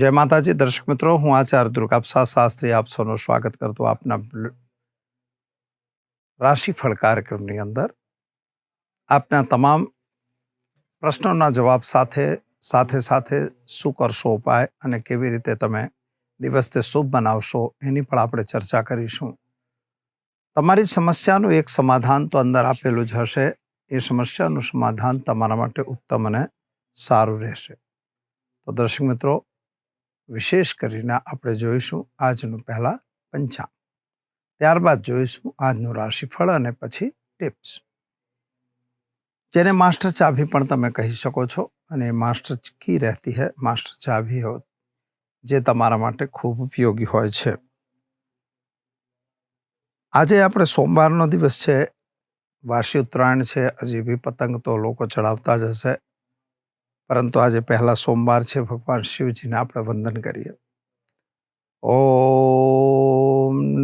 જય માતાજી, દર્શક મિત્રો, હું આચાર્ય દુર્ગાપસા શાસ્ત્રી, આપ સૌનું સ્વાગત કરતો આપના રાશિફળ કાર્યક્રમની અંદર. આપના તમામ પ્રશ્નોના જવાબ સાથે સાથે સાથે શું કરશો ઉપાય અને કેવી રીતે તમે દિવસને શુભ બનાવશો એની પણ આપણે ચર્ચા કરીશું. તમારી સમસ્યાનું એક સમાધાન તો અંદર આપેલું જ હશે. એ સમસ્યાનું સમાધાન તમારા માટે ઉત્તમ અને સારું રહેશે. તો દર્શક મિત્રો વિશેષ કરીને આપણે જોઈશું આજનું પહેલા પંચાંગ. ત્યારબાદ જોઈશું આજનું રાશિફળ અને પછી ટિપ્સ જેને માસ્ટર ચાભી પણ તમે કહી શકો છો અને માસ્ટર કી રહેતી હૈ માસ્ટર ચાભી હો જે તમારા માટે ખૂબ ઉપયોગી હોય છે. આજે આપણે સોમવારનો દિવસ છે, વાર્ષિક ઉત્તરાયણ છે, હજી બી પતંગ તો લોકો ચડાવતા જ હશે. પરંતુ આજે પહેલા સોમવાર છે, ભગવાન શિવજીને આપણે વંદન કરીએ.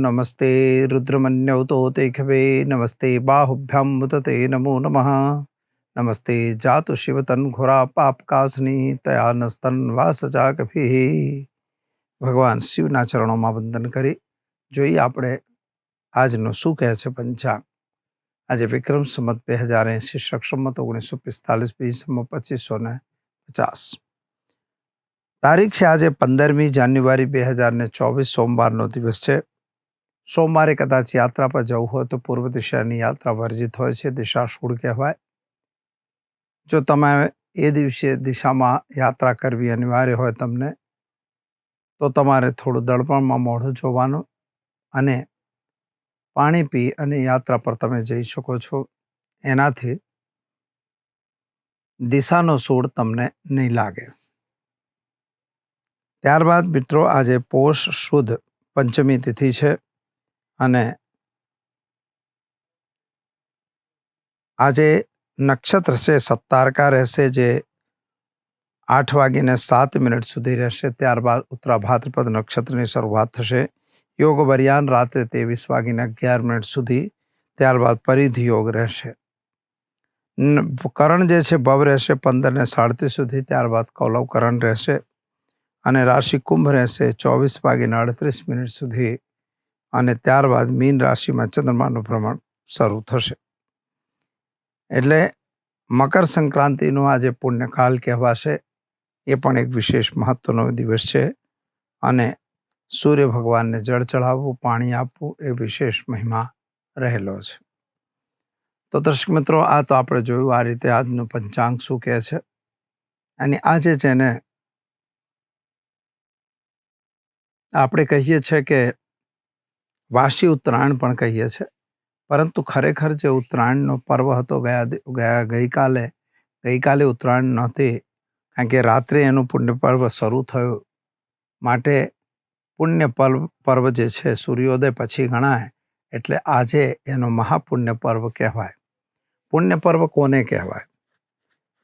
નમસ્તે રુદ્રમન્યવતો તે ખભે નમસ્તે બાહુભ્યામ મુદતે નમો નમઃ. નમસ્તે જાતુ શિવતન ઘોરા પાપકાસની તયા નસ્તન વાસચા કભી ભગવાન શિવના ચરણોમાં વંદન કરી. જોઈએ આપણે આજનો શું કહે છે પંચાંગ. આજે વિક્રમ સંમત બે હજાર એંશી સક્ષમત ઓગણીસો પિસ્તાલીસ બીસમો પચીસો ને પચાસ. તારીખ છે આજે પંદરમી જાન્યુઆરી બે હજાર ને ચોવીસ, સોમવારનો દિવસ છે. સોમવારે કદાચ યાત્રા પર જવું હોય તો પૂર્વ દિશાની યાત્રા વર્જિત હોય છે, દિશા શૂળ કહેવાય. જો તમે એ દિવસે દિશામાં યાત્રા કરવી અનિવાર્ય હોય તમને, તો તમારે થોડું દળપણમાં મોઢું જોવાનું અને પાણી પી અને યાત્રા પર તમે જઈ શકો છો. એનાથી દિશાનો સૂળ તમને નહીં લાગે. ત્યારબાદ મિત્રો, આજે પોષ શુદ્ધ પંચમી તિથિ છે અને આજે નક્ષત્ર છે, સત્તારકા રહેશે જે આઠ વાગીને સાત મિનિટ સુધી રહેશે. ત્યારબાદ ઉત્તરા ભાદ્રપદ નક્ષત્રની શરૂઆત થશે. યોગ વરિયાન રાત્રે ત્રેવીસ વાગીને અગિયાર મિનિટ સુધી. ત્યારબાદ પરિધિ યોગ રહેશે. કરણ જે છે, ભવ રહેશે પંદર ને સાડત્રીસ સુધી. ત્યારબાદ કૌલવ કરણ રહેશે અને રાશિ કુંભ રહેશે ચોવીસ વાગીને અડત્રીસ મિનિટ સુધી અને ત્યારબાદ મીન રાશિમાં ચંદ્રમાનું ભ્રમણ શરૂ થશે. એટલે મકર સંક્રાંતિનો આજે પુણ્યકાલ કહેવાશે. એ પણ એક વિશેષ મહત્વનો દિવસ છે અને સૂર્ય ભગવાનને જળ ચઢાવવું, પાણી આપવું એ વિશેષ મહિમા રહેલો છે. તો દર્શક મિત્રો, આ તો આપણે જોયું આ રીતે આજનું પંચાંગ શું કહે છે? અને આજે છે ને આપણે કહીએ છીએ કે વાસી ઉત્તરાયણ પણ કહીએ છીએ, પરંતુ ખરેખર જે ઉત્તરાયણનો પર્વ હતો, ગયા ગયા, ગઈકાલે ગઈકાલે ઉત્તરાયણ નહોતી, કારણ કે રાત્રે એનું પુણ્ય પર્વ શરૂ થયું. માટે પુણ્ય પર્વ પર્વ જે છે, સૂર્યોદય પછી ગણાય. એટલે આજે એનો મહાપુણ્ય પર્વ કહેવાય. પુણ્ય પર્વ કોને કહેવાય?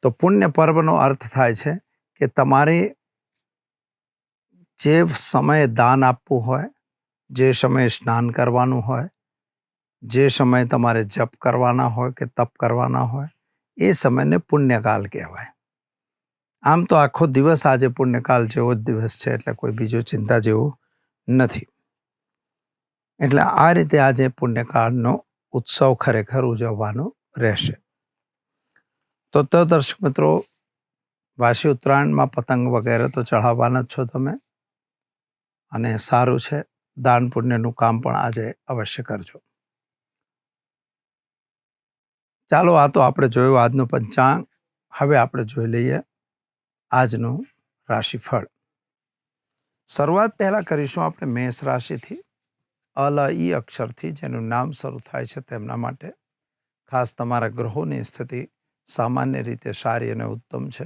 તો પુણ્ય પર્વનો અર્થ થાય છે કે તમારે જે સમયે દાન આપવું હોય, જે સમયે સ્નાન કરવાનું હોય, જે સમયે તમારે જપ કરવાના હોય કે તપ કરવાના હોય, એ સમયને પુણ્યકાલ કહેવાય. આમ તો આખો દિવસ આજે પુણ્યકાલ જેવો જ દિવસ છે એટલે કોઈ બીજો ચિંતા જેવું નથી. એટલે આ રીતે આજે પુણ્યકાળનો ઉત્સવ ખરેખર ઉજવવાનો રહેશે. તો તો દર્શક મિત્રો, વાસી ઉત્તરાયણમાં પતંગ વગેરે તો ચઢાવવાના જ છો તમે. અને સારું છે, દાન પુણ્યનું કામ પણ આજે અવશ્ય કરજો. ચાલો આ તો આપણે જોયું આજનું પંચાંગ. હવે આપણે જોઈ લઈએ આજનું રાશિફળ. શરૂઆત પહેલાં કરીશું આપણે મેષ રાશિથી. અલ ઈ અક્ષરથી જેનું નામ શરૂ થાય છે તેમના માટે. ખાસ તમારા ગ્રહોની સ્થિતિ સામાન્ય રીતે સારી અને ઉત્તમ છે.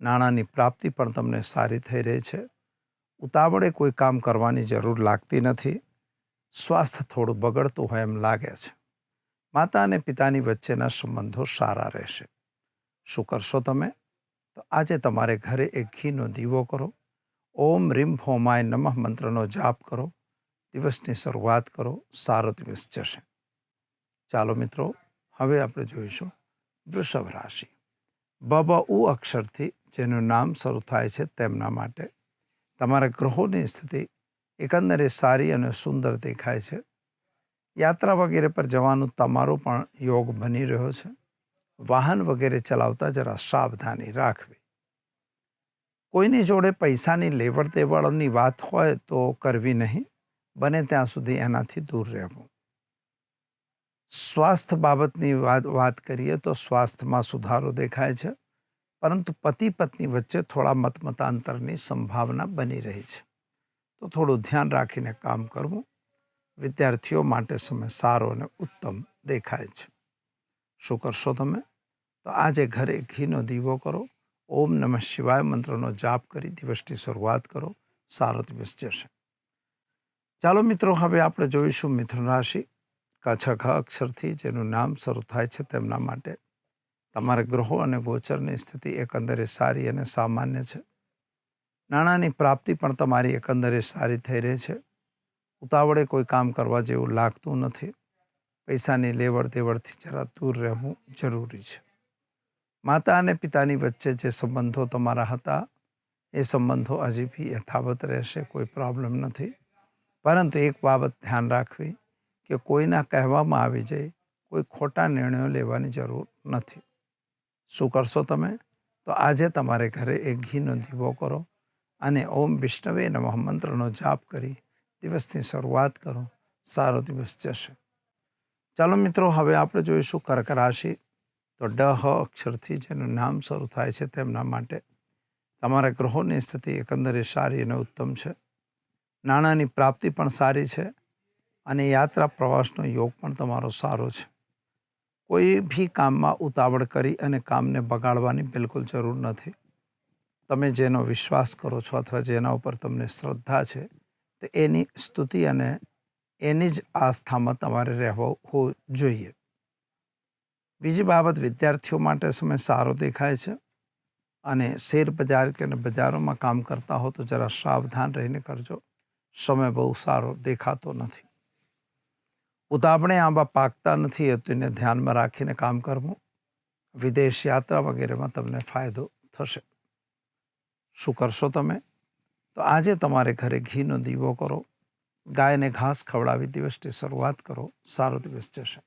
નાણાંની પ્રાપ્તિ પણ તમને સારી થઈ રહી છે. ઉતાવળે કોઈ કામ કરવાની જરૂર લાગતી નથી. સ્વાસ્થ્ય થોડું બગડતું હોય એમ લાગે છે. માતા અને પિતાની વચ્ચેના સંબંધો સારા રહેશે. શું કરશો તમે? તો આજે તમારે ઘરે એક ઘીનો દીવો કરો. ઓમ રીમ ભોમાય નમઃ મંત્રનો જાપ કરો. દિવસની શરૂઆત કરો, સારો દિવસ જશે. ચાલો મિત્રો, હવે આપણે જોઈશું વૃષભ રાશિ. બ બ ઉ અક્ષરથી જેનું નામ શરૂ થાય છે તેમના માટે. તમારા ગ્રહોની સ્થિતિ એકંદરે સારી અને સુંદર દેખાય છે. યાત્રા વગેરે પર જવાનું તમારો પણ યોગ બની રહ્યો છે. વાહન વગેરે ચલાવતા જરા સાવધાની રાખવી. કોઈની જોડે પૈસાની લેવડ દેવડની વાત હોય તો કરવી નહીં. બને ત્યાં સુધી એનાથી દૂર રહેવું. સ્વાસ્થ્ય બાબતની વાત વાત કરીએ તો સ્વાસ્થ્યમાં સુધારો દેખાય છે, પરંતુ પતિ પત્ની વચ્ચે થોડા મતમતાંતરની સંભાવના બની રહી છે. તો થોડું ધ્યાન રાખીને કામ કરવું, વિદ્યાર્થીઓ માટે સમય સારો અને ઉત્તમ દેખાય છે. શું કરશો તમે? તો આજે ઘરે ઘીનો દીવો કરો, ઓમ નમઃ શિવાય મંત્રનો જાપ કરી દિવસની શરૂઆત કરો, સારો દિવસ જશે. ચાલો મિત્રો, હવે આપણે જોઈશું મિથુન રાશિ. કચ્છ ખ અક્ષરથી જેનું નામ શરૂ થાય છે તેમના માટે. તમારા ગ્રહો અને ગોચરની સ્થિતિ એકંદરે સારી અને સામાન્ય છે. નાણાંની પ્રાપ્તિ પણ તમારી એકંદરે સારી થઈ રહી છે. ઉતાવળે કોઈ કામ કરવા જેવું લાગતું નથી. પૈસાની લેવડ દેવડથી જરા દૂર રહેવું જરૂરી છે. માતા અને પિતાની વચ્ચે જે સંબંધો તમારા હતા, એ સંબંધો હજી બી યથાવત રહેશે, કોઈ પ્રોબ્લેમ નથી. પરંતુ એક બાબત ધ્યાન રાખવી કે કોઈના કહેવામાં આવી જાય, કોઈ ખોટા નિર્ણયો લેવાની જરૂર નથી. શું કરશો તમે? તો આજે તમારે ઘરે એક ઘીનો દીવો કરો અને ઓમ વિષ્ણવે નમઃ મંત્રનો જાપ કરી દિવસની શરૂઆત કરો. સારો દિવસ જશે. ચાલો મિત્રો, હવે આપણે જોઈશું કર્ક રાશિ. તો ડ, હ અક્ષરથી જેનું નામ શરૂ થાય છે તેમના માટે. તમારા ગ્રહોની સ્થિતિ એકંદરે સારી અને ઉત્તમ છે. નાણાંની પ્રાપ્તિ પણ સારી છે અને યાત્રા પ્રવાસનો યોગ પણ તમારો સારો છે. કોઈ બી કામમાં ઉતાવળ કરી અને કામને બગાડવાની બિલકુલ જરૂર નથી. તમે જેનો વિશ્વાસ કરો છો અથવા જેના ઉપર તમને શ્રદ્ધા છે, તો એની સ્તુતિ અને એની જ આસ્થામાં તમારે રહેવો હોવું જોઈએ. બીજી બાબત, વિદ્યાર્થીઓ માટે સમય સારો દેખાય છે અને શેર બજાર કે બજારોમાં કામ કરતા હો તો જરા સાવધાન રહીને કરજો. સમય બહુ સારો દેખાતો નથી. ઉતાપણે આંબા પાકતા નથી તો એને ધ્યાનમાં રાખીને કામ કરવું. વિદેશ યાત્રા વગેરેમાં તમને ફાયદો થશે. શું કરશો તમે? તો આજે તમારે ઘરે ઘીનો દીવો કરો. ગાયને ઘાસ ખવડાવી દિવસની શરૂઆત કરો. સારો દિવસ જશે.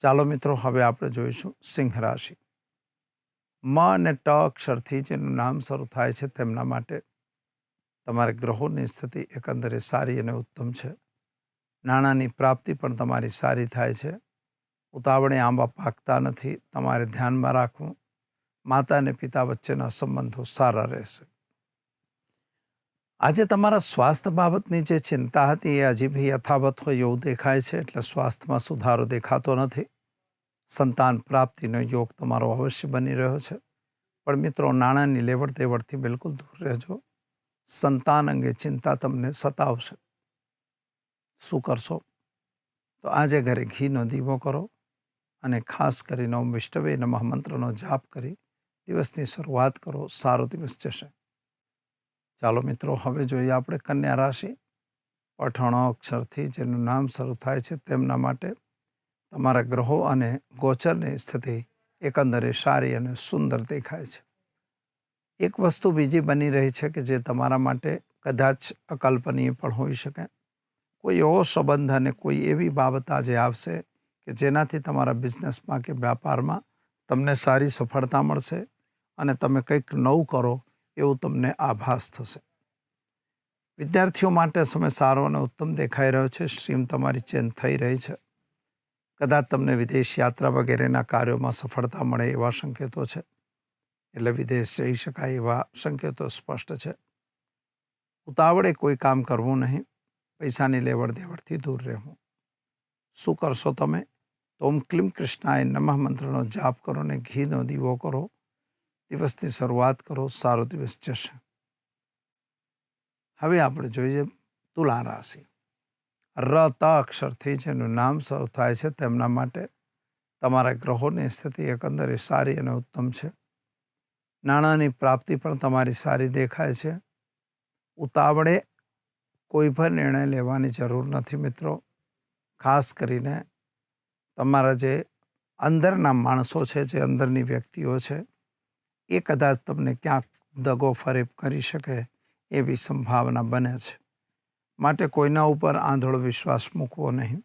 ચાલો મિત્રો, હવે આપણે જોઈશું સિંહ રાશિ. મ અને ટ અક્ષરથી જેનું નામ શરૂ થાય છે તેમના માટે તમારે ગ્રહોની સ્થિતિ એકંદરે સારી અને ઉત્તમ છે. નાણાંની પ્રાપ્તિ પણ તમારી સારી થાય છે. ઉતાવળે આંબા પાકતા નથી, તમારે ધ્યાનમાં રાખવું. માતા અને પિતા વચ્ચેના સંબંધો સારા રહેશે. આજે તમારા સ્વાસ્થ્ય બાબતની જે ચિંતા હતી એ હજી બી યથાવત હોય એવું દેખાય છે, એટલે સ્વાસ્થ્યમાં સુધારો દેખાતો નથી. સંતાન પ્રાપ્તિનો યોગ તમારો અવશ્ય બની રહ્યો છે. પણ મિત્રો, નાણાંની લેવડ દેવડથી બિલકુલ દૂર રહેજો. સંતાન અંગે ચિંતા તમને સતાવશે. શું કરશો? તો આજે ઘરે ઘીનો દીવો કરો અને ખાસ કરીને ઓમ વિષ્ણવે નમઃ મંત્રનો જાપ કરી દિવસની શરૂઆત કરો, સારો દિવસ જશે. ચાલો મિત્રો, હવે જોઈએ આપણે કન્યા રાશિ. પઠણો અક્ષરથી જેનું નામ શરૂ થાય છે તેમના માટે તમારા ગ્રહો અને ગોચરની સ્થિતિ એકંદરે સારી અને સુંદર દેખાય છે. એક વસ્તુ બીજી બની રહી છે કે જે તમારા માટે કદાચ અકલ્પનીય પણ હોઈ શકે. કોઈ એવો સંબંધ અને કોઈ એવી બાબત આજે આવશે કે જેનાથી તમારા બિઝનેસમાં કે વ્યાપારમાં તમને સારી સફળતા મળશે અને તમે કંઈક નવું કરો એવું તમને આભાસ થશે. વિદ્યાર્થીઓ માટે સમય સારો અને ઉત્તમ દેખાઈ રહ્યો છે. સ્ટ્રીમ તમારી ચેન્જ થઈ રહી છે. કદાચ તમને વિદેશ યાત્રા વગેરેના કાર્યોમાં સફળતા મળે એવા સંકેતો છે. એટલે વિદેશ જઈ શકાય એવા સંકેતો સ્પષ્ટ છે. ઉતાવળે કોઈ કામ કરવું નહીં, પૈસાની લેવડ દેવડથી દૂર રહેવું. શું કરશો તમે? તો ઓમ ક્લીમ કૃષ્ણાય નમઃ મંત્રનો જાપ કરો ને ઘીનો દીવો કરો. દિવસની શરૂઆત કરો, સારો દિવસ જશે. હવે આપણે જોઈએ તુલા રાશિ. રત અક્ષરથી જેનું નામ શરૂ થાય છે તેમના માટે તમારા ગ્રહોની સ્થિતિ એકંદરે સારી અને ઉત્તમ છે. નાણાંની પ્રાપ્તિ પણ તમારી સારી દેખાય છે. ઉતાવળે કોઈ પણ નિર્ણય લેવાની જરૂર નથી મિત્રો. ખાસ કરીને તમારા જે અંદરના માણસો છે, જે અંદરની વ્યક્તિઓ છે, એ કદાચ તમને ક્યાંક દગો ફરેબ કરી શકે એવી સંભાવના બને છે. માટે કોઈના ઉપર આંધળો વિશ્વાસ મૂકવો નહીં.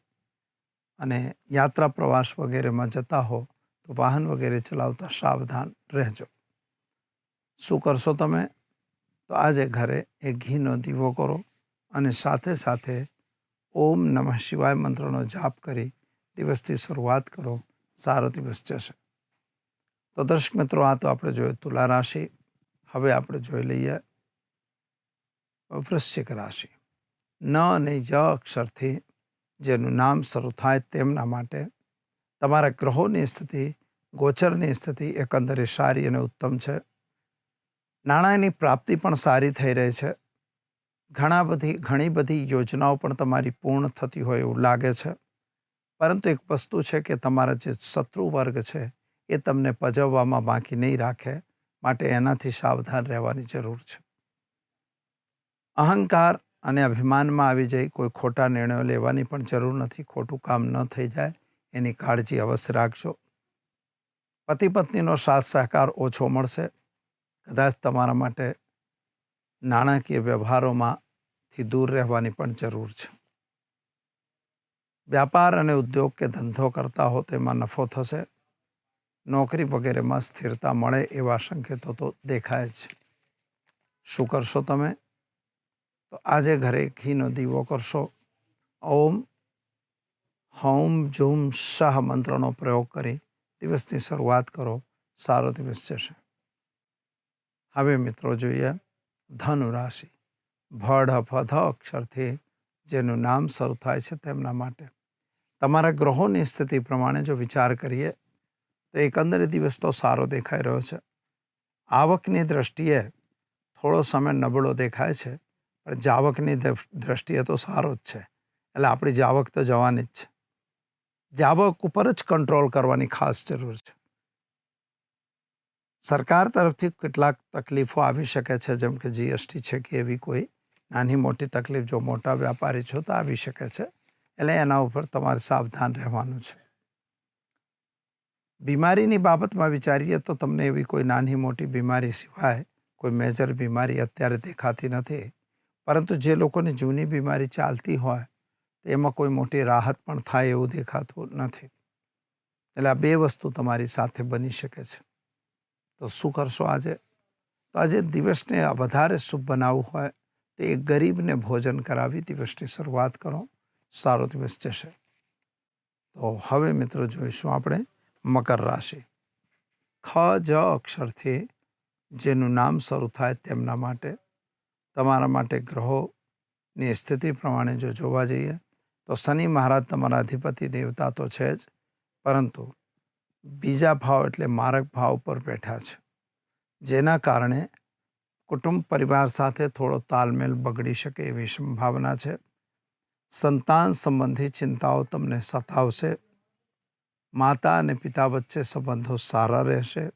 અને યાત્રા પ્રવાસ વગેરેમાં જતા હો તો વાહન વગેરે ચલાવતા સાવધાન રહેજો. શું કરશો તમે? તો આજે ઘરે એક ઘીનો દીવો કરો અને સાથે સાથે ઓમ નમઃ શિવાય મંત્રનો જાપ કરી દિવસથી શરૂઆત કરો. સારો દિવસ જશે. તો દર્શક મિત્રો, આ તો આપણે જોઈએ તુલા રાશિ. હવે આપણે જોઈ લઈએ વૃશ્ચિક રાશિ. ન અને ય અક્ષરથી જેનું નામ શરૂ થાય તેમના માટે તમારા ગ્રહોની સ્થિતિ, ગોચરની સ્થિતિ એકંદરે સારી અને ઉત્તમ છે. નાણાંની પ્રાપ્તિ પણ સારી થઈ રહી છે. ઘણા બધી, ઘણી બધી યોજનાઓ પણ તમારી પૂર્ણ થતી હોય એવું લાગે છે. પરંતુ એક વસ્તુ છે કે તમારા જે શત્રુ વર્ગ છે, એ તમને પજવવામાં બાકી નહીં રાખે માટે એનાથી સાવધાન રહેવાની જરૂર છે. અહંકાર અને અભિમાનમાં આવી જઈ કોઈ ખોટા નિર્ણયો લેવાની પણ જરૂર નથી. ખોટું કામ ન થઈ જાય, એની કાળજી અવશ્ય રાખજો. પતિ પત્નીનો સાથ સહકાર ઓછો મળશે. કદાચ તમારા માટે નાણાકીય વ્યવહારોમાંથી દૂર રહેવાની પણ જરૂર છે. વ્યાપાર અને ઉદ્યોગ કે ધંધો કરતા હો તેમાં નફો થશે. નોકરી વગેરેમાં સ્થિરતા મળે એવા સંકેતો તો દેખાય છે શું કરશો તમે? તો આજે ઘરે ઘીનો દીવો કરશો. ઓમ, હોમ ઝૂમ શાહ મંત્રનો પ્રયોગ કરી દિવસની શરૂઆત કરો. સારો દિવસ જશે. હવે મિત્રો જોઈએ, ધનુ રાશિ. ભડ, ફધ, અક્ષરથી જેનું નામ શરૂ થાય છે તેમના માટે. તમારા ગ્રહોની સ્થિતિ પ્રમાણે જો વિચાર કરીએ, તો એકંદરે દિવસ તો સારો દેખાઈ રહ્યો છે. આવકની દ્રષ્ટિએ થોડો સમય નબળો દેખાય છે, પણ જાવકની દ્રષ્ટિએ તો સારો જ છે. એટલે આપણી જાવક તો જવાની જ છે. જાવક ઉપર જ કંટ્રોલ કરવાની ખાસ જરૂર છે. સરકાર તરફથી કેટલાક તકલીફો આવી શકે છે, જેમ કે જીએસટી છે કે એવી કોઈ નાની મોટી તકલીફ જો મોટા વ્યાપારી છો તો આવી શકે છે. એટલે એના ઉપર તમારે સાવધાન રહેવાનું છે. બીમારીની બાબતમાં વિચારીએ તો તમને એવી કોઈ નાની મોટી બીમારી સિવાય કોઈ મેજર બીમારી અત્યારે દેખાતી નથી. પરંતુ જે લોકોની જૂની બીમારી ચાલતી હોય એમાં કોઈ મોટી રાહત પણ થાય એવું દેખાતું નથી. એટલે આ બે વસ્તુ તમારી સાથે બની શકે છે. તો શું કરશો આજે? તો આજે દિવસને વધારે શુભ બનાવવું હોય તો એક ગરીબને ભોજન કરાવી દિવસની શરૂઆત કરો. સારો દિવસ જશે. તો હવે મિત્રો જોઈશું આપણે મકર રાશિ. ખ, જ, અક્ષરથી જેનું નામ શરૂ થાય તેમના માટે. તમારા માટે ગ્રહોની સ્થિતિ પ્રમાણે જો જોવા જઈએ તો શનિ મહારાજ તમારા અધિપતિ દેવતા તો છે જ. પરંતુ બીજા ભાવ એટલે મારક ભાવ પર બેઠા છે. જેના કારણે કુટુંબ પરિવાર સાથે થોડો તાલમેલ બગડી શકે એવી સંભાવના છે. સંતાન સંબંધી ચિંતાઓ તમને સતાવશે. માતા અને પિતા વચ્ચે સંબંધો સારા રહેશે.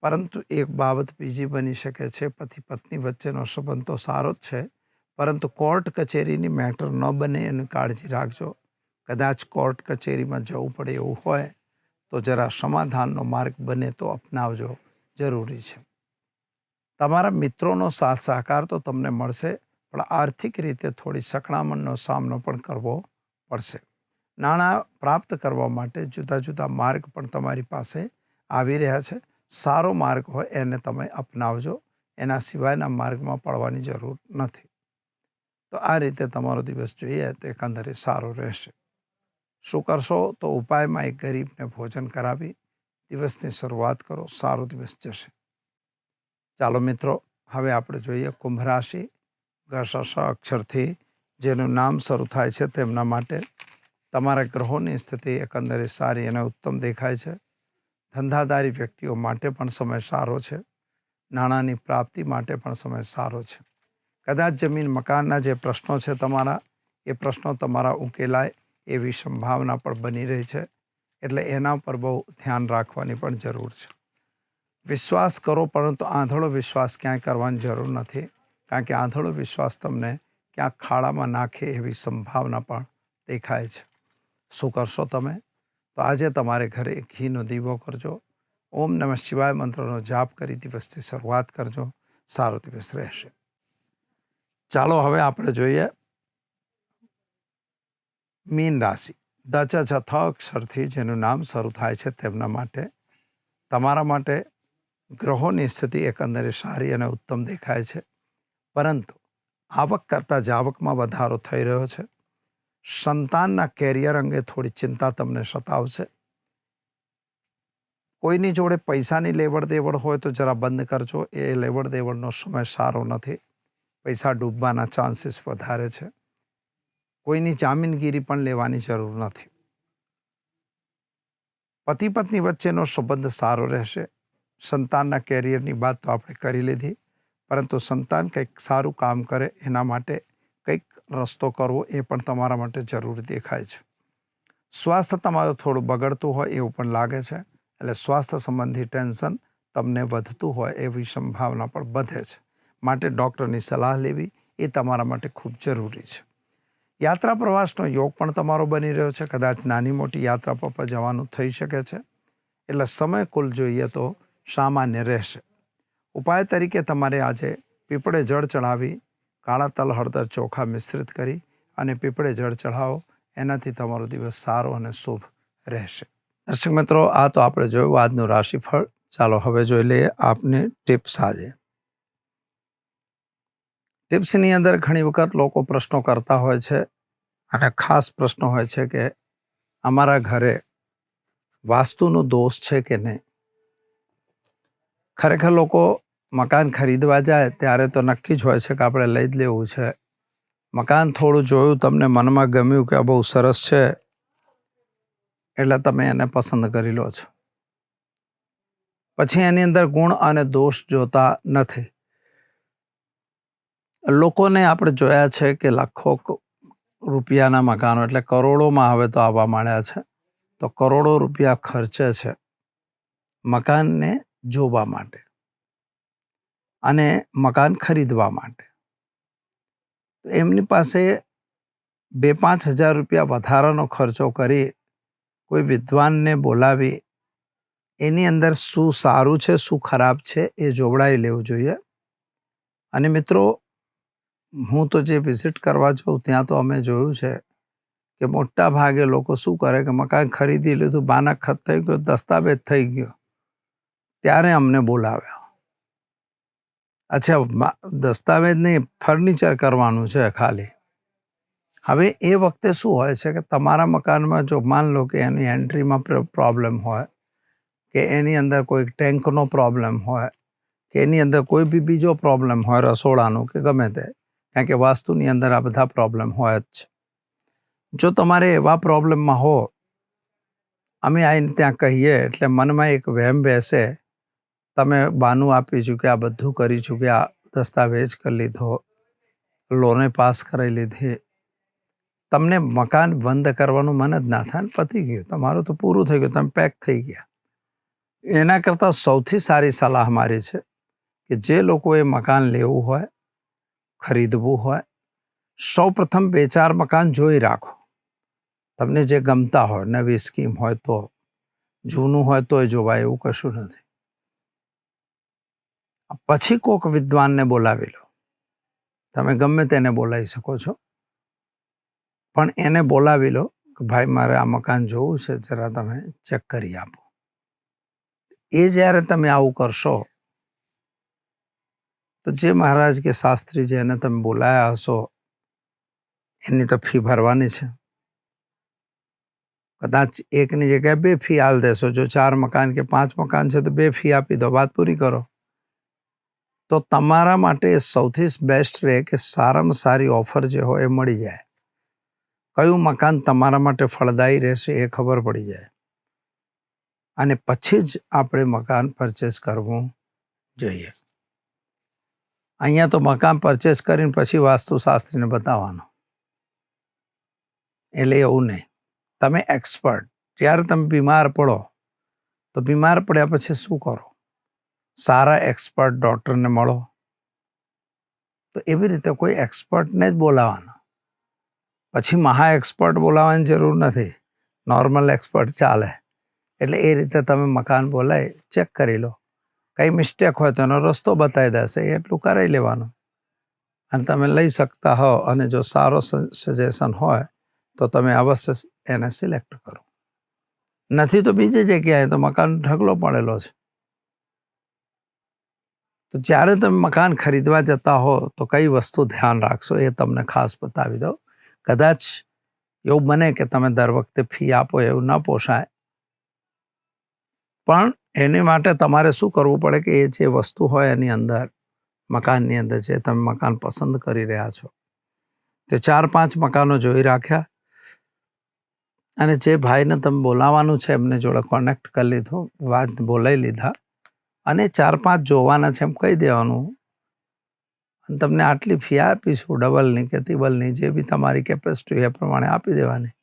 પરંતુ એક બાબત બીજી બની શકે છે, પતિ પત્ની વચ્ચેનો સંબંધ તો સારો જ છે, પરંતુ કોર્ટ કચેરીની મેટર ન બને એની કાળજી રાખજો. કદાચ કોર્ટ કચેરીમાં જવું પડે એવું હોય તો જરા સમાધાનનો માર્ગ બને તો અપનાવજો, જરૂરી છે. તમારા મિત્રોનો સાથ સહકાર તો તમને મળશે, પણ આર્થિક રીતે થોડી સકળામણનો સામનો પણ કરવો પડશે. નાણાં પ્રાપ્ત કરવા માટે જુદા જુદા માર્ગ પણ તમારી પાસે આવી રહ્યા છે. સારો માર્ગ હોય એને તમે અપનાવજો, એના સિવાયના માર્ગમાં પડવાની જરૂર નથી. તો આ રીતે તમારો દિવસ જોઈએ તો એકંદરે સારો રહેશે. શું કરશો? તો ઉપાયમાં એક ગરીબને ભોજન કરાવી દિવસની શરૂઆત કરો. સારો દિવસ જશે. ચાલો મિત્રો, હવે આપણે જોઈએ કુંભ રાશિ. ગશ અક્ષરથી જેનું નામ શરૂ થાય છે તેમના માટે તમારા ગ્રહોની સ્થિતિ એકંદરે સારી અને ઉત્તમ દેખાય છે. ધંધાદારી વ્યક્તિઓ માટે પણ સમય સારો છે. નાણાંની પ્રાપ્તિ માટે પણ સમય સારો છે. કદાચ જમીન મકાનના જે પ્રશ્નો છે તમારા, એ પ્રશ્નો તમારા ઉકેલાય. એવી સંભાવના પણ બની રહી છે. એટલે એના પર બહુ ધ્યાન રાખવાની પણ જરૂર છે. વિશ્વાસ કરો, પરંતુ આંધળો વિશ્વાસ ક્યાંય કરવાની જરૂર નથી, કારણ કે આંધળો વિશ્વાસ તમને ક્યાંક ખાડામાં નાખે એવી સંભાવના પણ દેખાય છે. શું કરશો તમે? તો આજે તમારે ઘરે ઘીનો દીવો કરજો. ઓમ નમઃ શિવાય મંત્રનો જાપ કરી દિવસથી શરૂઆત કરજો. સારો દિવસ રહેશે. ચાલો, હવે આપણે જોઈએ મીન રાશિ. દચા જથા અક્ષરથી જેનું નામ શરૂ થાય છે તેમના માટે. તમારા માટે ગ્રહોની સ્થિતિ એકંદરે સારી અને ઉત્તમ દેખાય છે. પરંતુ આવક કરતાં જાવકમાં વધારો થઈ રહ્યો છે. સંતાનના કેરિયર અંગે થોડી ચિંતા તમને સતાવશે. કોઈની જોડે પૈસાની લેવડ દેવડ હોય તો જરા બંધ કરજો. એ લેવડ દેવડનો સમય સારો નથી. પૈસા ડૂબવાના ચાન્સીસ વધારે છે. કોઈની જામીનગીરી પણ લેવાની જરૂર નથી. પતિ પત્ની વચ્ચેનો સંબંધ સારો રહેશે. સંતાનના કેરિયરની વાત તો આપણે કરી લીધી, પરંતુ સંતાન કંઈક સારું કામ કરે એના માટે કંઈક રસ્તો કરવો એ પણ તમારા માટે જરૂરી દેખાય છે. સ્વાસ્થ્ય તમારું થોડું બગડતું હોય એવું પણ લાગે છે, એટલે સ્વાસ્થ્ય સંબંધી ટેન્શન તમને વધતું હોય એવી સંભાવના પણ વધે છે. માટે ડૉક્ટરની સલાહ લેવી એ તમારા માટે ખૂબ જરૂરી છે. યાત્રા પ્રવાસનો યોગ પણ તમારો બની રહ્યો છે. કદાચ નાની મોટી યાત્રા પર પણ જવાનું થઈ શકે છે. એટલે સમય કુલ જોઈએ તો સામાન્ય રહેશે. ઉપાય તરીકે તમારે આજે પીપળે જળ ચડાવી કાળા તલ હળદર ચોખા મિશ્રિત કરી અને પીપળે જળ ચઢાવો. એનાથી તમારો દિવસ સારો અને શુભ રહેશે. દર્શક મિત્રો, આ તો આપણે જોયું. આજનું રાશિફળ. ચાલો હવે જોઈ લઈએ આપને ટિપ્સ આજે. ટિપ્સની અંદર ઘણી વખત લોકો પ્રશ્નો કરતા હોય છે અને ખાસ પ્રશ્નો હોય છે કે અમારા ઘરે વાસ્તુનો દોષ છે કે નહીં? ખરેખર લોકો મકાન ખરીદવા જાય ત્યારે તો નક્કી જ હોય છે કે આપણે લઈ જ લેવું છે. મકાન થોડું જોયું તમને મનમાં ગમ્યું કે આ બહુ સરસ છે એટલે તમે એને પસંદ કરી લો છો. પછી એની અંદર ગુણ અને દોષ જોતા નથી. લોકોને આપણે જોયા છે કે લાખો રૂપિયાના મકાનો એટલે કરોડોમાં હવે તો આવવા માંડ્યા છે. તો કરોડો રૂપિયા ખર્ચે છે મકાનને જોવા માટે અને મકાન ખરીદવા માટે. એમની પાસે બે પાંચ હજાર રૂપિયા વધારાનો ખર્ચો કરી કોઈ વિદ્વાનને બોલાવી એની અંદર શું સારું છે, શું ખરાબ છે એ જોવડાવી લેવું જોઈએ. અને મિત્રો હું તો જે વિઝિટ કરવા જાઉં ત્યાં તો અમે જોયું છે કે મોટા ભાગે લોકો શું કરે કે મકાન ખરીદી લીધું, બાનાખત થઈ ગયો, દસ્તાવેજ થઈ ગયો. ત્યારે અમને બોલાવ્યા. અચ્છા દસ્તાવેજ નહીં ફર્નિચર કરવાનું છે ખાલી. હવે એ વખતે શું હોય છે કે તમારા મકાનમાં જો માન લો કે એની એન્ટ્રીમાં પ્રોબ્લેમ હોય, કે એની અંદર કોઈ ટેન્કનો પ્રોબ્લેમ હોય, કે એની અંદર કોઈ બી બીજો પ્રોબ્લેમ હોય રસોડાનો કે ગમે તે કારણ કે વાસ્તુની અંદર આ બધા પ્રોબ્લેમ હોય જ છે. જો તમારે એવા પ્રોબ્લેમમાં હો, અમે આવીને ત્યાં કહીએ એટલે મનમાં એક વહેમ બેસે, તમે બાનું આપી ચૂક્યા, બધું કરી ચૂક્યા, દસ્તાવેજ કરી લીધો, લોને પાસ કરાવી લીધી. તમને મકાન બંધ કરવાનું મન જ ના થાય પતી ગયું. તમારું તો પૂરું થઈ ગયું, તમે પેક થઈ ગયા. એના કરતાં સૌથી સારી સલાહ મારી છે કે જે લોકોએ મકાન લેવું હોય ખરીદવું હોય સૌ પ્રથમ બે ચાર મકાન જોઈ રાખો. તમને જે ગમતા હોય, નવી સ્કીમ હોય તો, જૂનું હોય તોય જોવાય, એવું કશું નથી. પછી કોક વિદ્વાનને બોલાવી લો. તમે ગમે તેને બોલાવી શકો છો. પણ એને બોલાવી લો કે, ભાઈ, મારે આ મકાન જોવું છે, જરા તમે ચેક કરી આપો. એ જ્યારે તમે આવું કરશો તો જે મહારાજ કે શાસ્ત્રી જેને તમે બોલાયા હશો, એની તો ફી ભરવાની છે. કદાચ એકની જગ્યાએ બે ફી હાલ દેશો, જો ચાર મકાન કે પાંચ મકાન છે તો બે ફી આપી દો, વાત પૂરી કરો. તો તમારા માટે સૌથી બેસ્ટ રહે કે સારામાં સારી ઓફર જે હોય એ મળી જાય. કયું મકાન તમારા માટે ફળદાયી રહેશે એ ખબર પડી જાય. અને પછી જ આપણે મકાન પરચેસ કરવું જોઈએ. અહીંયા તો મકાન પરચેસ કરીને પછી વાસ્તુશાસ્ત્રીને બતાવવાનો. એટલે એવું નહીં. તમે એક્સપર્ટ જ્યારે તમે બીમાર પડો, તો બીમાર પડ્યા પછી શું કરો? સારા એક્સપર્ટ ડૉક્ટરને મળો. તો એવી રીતે કોઈ એક્સપર્ટને જ બોલાવવાનો. પછી મહા એક્સપર્ટ બોલાવવાની જરૂર નથી. નોર્મલ એક્સપર્ટ ચાલે. એટલે એ રીતે તમે મકાન બોલાય ચેક કરી લો. કંઈ મિસ્ટેક હોય તો એનો રસ્તો બતાવી દેશે. એટલું કરાવી લેવાનું. અને તમે લઈ શકતા હો અને જો સારો સજેશન હોય તો તમે અવશ્ય એને સિલેક્ટ કરો. નથી તો બીજી જગ્યાએ તો મકાન ઢગલો પડેલો છે. તો જ્યારે તમે મકાન ખરીદવા જતા હો તો કઈ વસ્તુ ધ્યાન રાખશો એ તમને ખાસ બતાવી દો કદાચ એવું બને કે તમે દર વખતે ફી આપો એવું ન પોષાય. પણ એની માટે તમારે શું કરવું પડે કે એ જે વસ્તુ હોય એની અંદર, મકાનની અંદર જે તમે મકાન પસંદ કરી રહ્યા છો. તે ચાર પાંચ મકાનો જોઈ રાખ્યા અને જે ભાઈને તમે બોલાવવાનું છે એમને જોડે કોનેક્ટ કરી લીધો, વાત બોલાવી લીધા અને ચાર પાંચ જોવાના છે એમ કહી દેવાનું. અને તમને આટલી ફી આપીશું ડબલની કે ત્રિબલની, જે બી તમારી કેપેસિટી એ પ્રમાણે આપી દેવાની.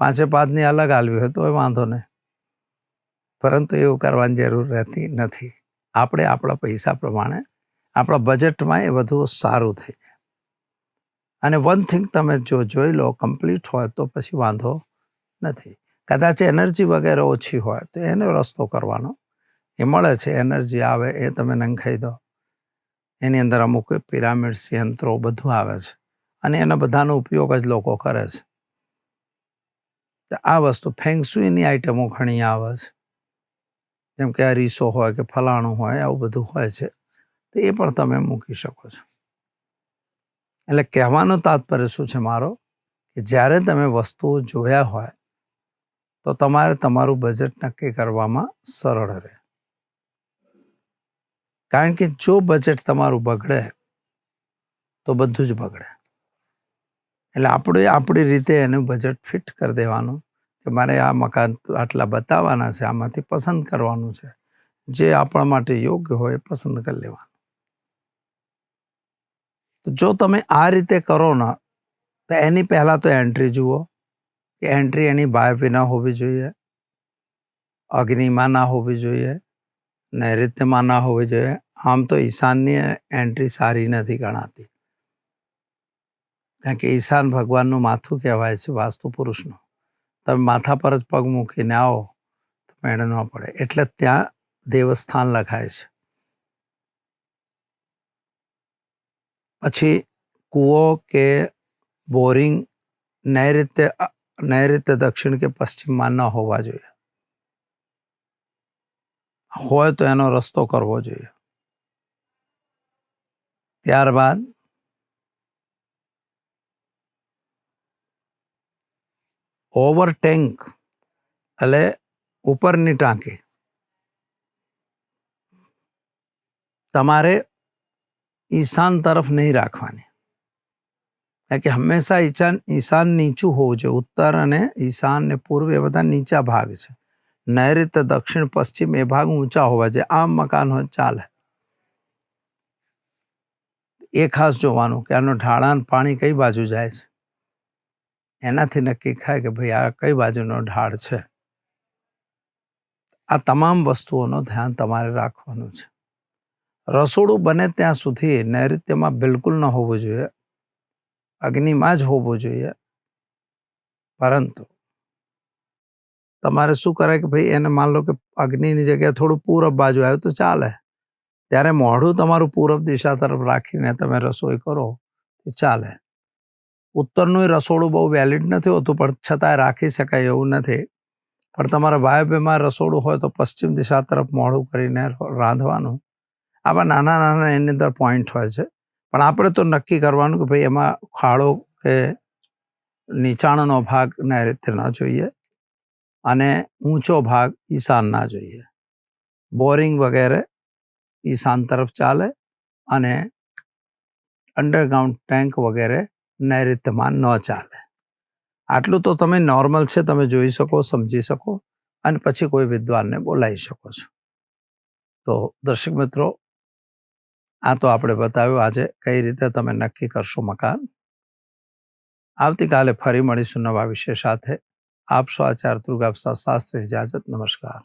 પાંચે પાંચની અલગ આલવી હોય તો વાંધો નહીં. પરંતુ એવું કરવાની જરૂર રહેતી નથી. આપણે આપણા પૈસા પ્રમાણે આપણા બજેટમાં એ બધું સારું થઈ જાય. અને વન થિંગ તમે જો જોઈ લો કમ્પ્લીટ હોય તો પછી વાંધો નથી. કદાચ એનર્જી વગેરે ઓછી હોય તો એનો રસ્તો કરવાનો. એ મળે છે એનર્જી આવે એ તમે નંખાઈ દો. એની અંદર અમુક પિરામિડ્સ યંત્રો બધું આવે છે. અને એના બધાનો ઉપયોગ જ લોકો કરે છે. આ વસ્તુ ફેંગસુઈની આઈટમો ઘણી આવે છે. જેમ કે અરીસો હોય કે ફલાણું હોય, આવું બધું હોય છે, તો એ પણ તમે મૂકી શકો છો. એટલે કહેવાનો તાત્પર્ય શું છે મારો? કે જ્યારે તમે વસ્તુઓ જોયા હોય, તો તમારે તમારું બજેટ નક્કી કરવામાં સરળ રહે. કારણ કે જો બજેટ તમારું બગડે, તો બધું જ બગડે. એટલે આપણે આપણી રીતે એનું બજેટ ફિટ કરી દેવાનું. કે મારે આ મકાન આટલા બતાવવાના છે, આમાંથી પસંદ કરવાનું છે. જે આપણા માટે યોગ્ય હોય પસંદ કરી લેવાનું. તો જો તમે આ રીતે કરો ને, તો એની પહેલાં તો એન્ટ્રી જુઓ. કે એન્ટ્રી એની બાયોપી ના હોવી જોઈએ, અગ્નિમાં ના હોવી જોઈએ, નૈઋત્યમાં ના હોવી જોઈએ. આમ તો ઈશાનની એન્ટ્રી સારી નથી ગણાતી. કારણ કે ઈશાન ભગવાનનું માથું કહેવાય છે વાસ્તુ પુરુષનું તમે માથા પર જ પગ મૂકીને આવો, તો મેળ ન પડે. એટલે ત્યાં દેવસ્થાન લખાય છે. પછી કૂવો કે બોરિંગ નૈઋત્ય નૈઋત્ય દક્ષિણ કે પશ્ચિમમાં ન હોવા જોઈએ. હોય તો એનો રસ્તો કરવો જોઈએ. ત્યારબાદ ઓવર ટેન્ક એટલે ઉપરની ટાંકી. તમારે ઈશાન તરફ નહીં રાખવાની. કારણ કે હંમેશા ઈશાન ઈશાન નીચું હોવું જોઈએ. ઉત્તર અને ઈશાન ને પૂર્વ એ બધા નીચા ભાગ છે. નૈઋત્ય, દક્ષિણ, પશ્ચિમ એ ભાગ ઊંચા હોવા જોઈએ. આમ મકાન હોય ચાલે. એ ખાસ જોવાનું કે આનું ઢાળાન પાણી કઈ બાજુ જાય છે? એનાથી નક્કી થાય કે ભાઈ આ કઈ બાજુનો ઢાળ છે? આ તમામ વસ્તુઓનો ધ્યાન તમારે રાખવાનું છે. રસોડું બને ત્યાં સુધી નૈઋત્યમાં બિલકુલ ન હોવું જોઈએ. અગ્નિમાં જ હોવું જોઈએ. પરંતુ તમારે શું કરે કે ભાઈ એને માન લો કે અગ્નિની જગ્યાએ થોડું પૂરબ બાજુ આવ્યું તો ચાલે. ત્યારે મોઢું તમારું પૂરબ દિશા તરફ રાખીને તમે રસોઈ કરો તો ચાલે. ઉત્તરનું રસોડું બહુ વેલિડ નથી હોતું, પણ છતાંય રાખી શકાય એવું નથી. પણ તમારા વાયવ્યમાં રસોડું હોય તો પશ્ચિમ દિશા તરફ મોડું કરીને રાંધવાનું. આવા નાના નાના એની અંદર પોઈન્ટ હોય છે. પણ આપણે તો નક્કી કરવાનું કે ભાઈ એમાં ખાડો કે નીચાણનો ભાગ નૈઋત્ય ન જોઈએ અને ઊંચો ભાગ ઈશાન ના જોઈએ. બોરિંગ વગેરે ઈશાન તરફ ચાલે અને અંડરગ્રાઉન્ડ ટેન્ક વગેરે નૈઋત્યમાં ન ચાલે. આટલું તો તમે નોર્મલ છે, તમે જોઈ શકો, સમજી શકો અને પછી કોઈ વિદ્વાનને બોલાવી શકો છો. તો દર્શક મિત્રો, આ તો આપણે બતાવ્યું આજે કઈ રીતે તમે નક્કી કરશો મકાન. આવતીકાલે ફરી મળીશું નવા વિષય સાથે. આપશો આચાર દુર્ગાપ્સા શાસ્ત્રી ઇજાજત નમસ્કાર.